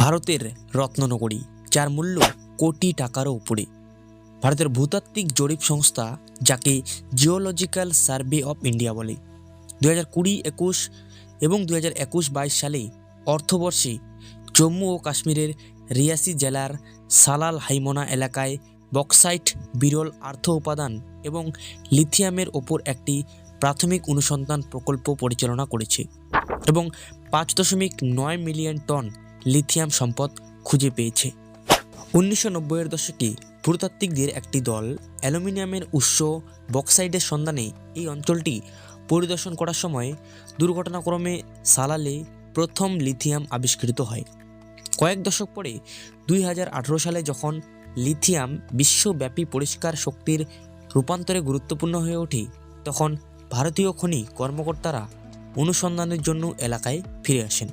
ভারতের রত্ননগরী, যার মূল্য কোটি টাকারও উপরে। ভারতের ভূতাত্ত্বিক জরিপ সংস্থা, যাকে জিওলজিক্যাল সার্ভে অফ ইন্ডিয়া বলে। দু হাজার কুড়ি একুশ এবং দু হাজার একুশ বাইশ সালে অর্থবর্ষে জম্মু ও কাশ্মীরের রিয়াসি জেলার সালাল হাইমোনা এলাকায় বক্সাইট, বিরল আর্থ উপাদান এবং লিথিয়ামের ওপর একটি প্রাথমিক অনুসন্ধান প্রকল্প পরিচালনা করেছে এবং পাঁচ দশমিক নয় মিলিয়ন টন লিথিয়াম সম্পদ খুঁজে পেয়েছে। উনিশশো নব্বইয়ের দশকে ভূতাত্ত্বিকদের একটি দল অ্যালুমিনিয়ামের উৎস বক্সাইডের সন্ধানে এই অঞ্চলটি পরিদর্শন করার সময় দুর্ঘটনাক্রমে সালালে প্রথম লিথিয়াম আবিষ্কৃত হয়। কয়েক দশক পরে দুই হাজার আঠারো সালে যখন লিথিয়াম বিশ্বব্যাপী পরিষ্কার শক্তির রূপান্তরে গুরুত্বপূর্ণ হয়ে ওঠে, তখন ভারতীয় খনি কর্মকর্তারা অনুসন্ধানের জন্য এলাকায় ফিরে আসেন।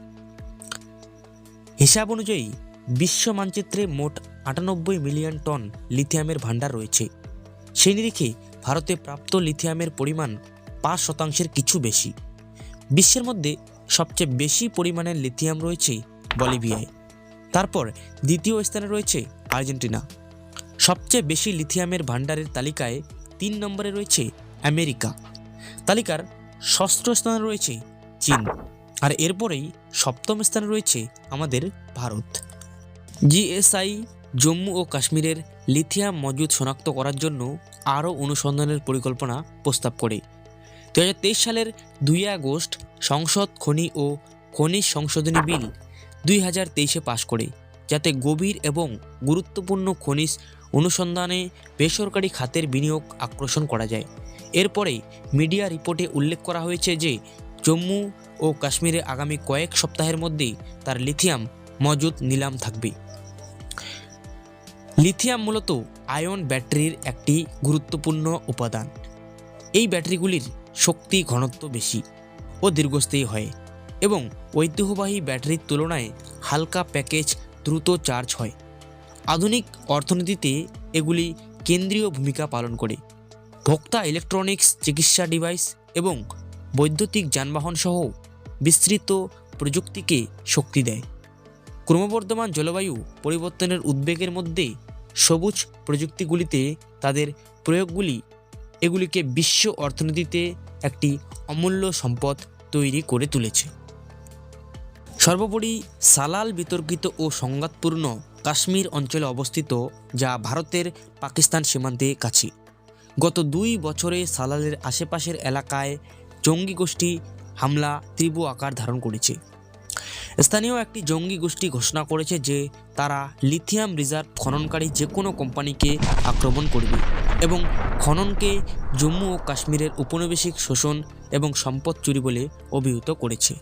হিসাব অনুযায়ী, বিশ্ব মানচিত্রে মোট আটানব্বই মিলিয়ন টন লিথিয়ামের ভাণ্ডার রয়েছে। সেই নিরিখে ভারতে প্রাপ্ত লিথিয়ামের পরিমাণ পাঁচ শতাংশের কিছু বেশি। বিশ্বের মধ্যে সবচেয়ে বেশি পরিমাণের লিথিয়াম রয়েছে বলিভিয়ায়। তারপর দ্বিতীয় স্থানে রয়েছে আর্জেন্টিনা। সবচেয়ে বেশি লিথিয়ামের ভাণ্ডারের তালিকায় তিন নম্বরে রয়েছে আমেরিকা। তালিকার ষষ্ঠ স্থানে রয়েছে চীন। আর এরপরেই সপ্তম স্থানে রয়েছে আমাদের ভারত। জিএসআই জম্মু ও কাশ্মীরের লিথিয়াম মজুদ শনাক্ত করার জন্য আরও অনুসন্ধানের পরিকল্পনা প্রস্তাব করে। দু হাজার তেইশ সালের দুই আগস্ট সংসদ, খনি ও খনিজ সংশোধনী বিল দুই হাজার তেইশে পাশ করে, যাতে গভীর এবং গুরুত্বপূর্ণ খনিজ অনুসন্ধানে বেসরকারি খাতের বিনিয়োগ আকর্ষণ করা যায়। এরপরে মিডিয়া রিপোর্টে উল্লেখ করা হয়েছে যে জম্মু ও কাশ্মীরে আগামী কয়েক সপ্তাহের মধ্যেই তার লিথিয়াম মজুদ নিলাম থাকবে। লিথিয়াম মূলত আয়ন ব্যাটারির একটি গুরুত্বপূর্ণ উপাদান। এই ব্যাটারিগুলির শক্তি ঘনত্ব বেশি ও দীর্ঘস্থায়ী হয় এবং ঐতিহ্যবাহী ব্যাটারির তুলনায় হালকা প্যাকেজ দ্রুত চার্জ হয়। আধুনিক অর্থনীতিতে এগুলি কেন্দ্রীয় ভূমিকা পালন করে। ভোক্তা ইলেকট্রনিক্স, চিকিৎসা ডিভাইস এবং বৈদ্যুতিক যানবাহন সহ বিস্তৃত প্রযুক্তিকে শক্তি দেয়। ক্রমবর্ধমান জলবায়ু পরিবর্তনের উদ্বেগের মধ্যে সবুজ প্রযুক্তিগুলিতে তাদের প্রয়োগগুলি, এগুলিকে বিশ্ব অর্থনীতিতে একটি অমূল্য সম্পদ তৈরি করে তুলেছে। সর্বোপরি সালাল বিতর্কিত ও সংঘাতপূর্ণ কাশ্মীর অঞ্চলে অবস্থিত, যা ভারতের পাকিস্তান সীমান্তে কাছে। গত দুই বছরে সালালের আশেপাশের এলাকায় জঙ্গি গোষ্ঠী হামলা তীব্র আকার ধারণ করেছে। স্থানীয় একটি জঙ্গি গোষ্ঠী ঘোষণা করেছে যে তারা লিথিয়াম রিজার্ভ খননকারী যে কোনো কোম্পানিকে আক্রমণ করবে এবং খননকে জম্মু ও কাশ্মীরের উপনিবেশিক শোষণ এবং সম্পদ চুরি বলে অভিহিত করেছে।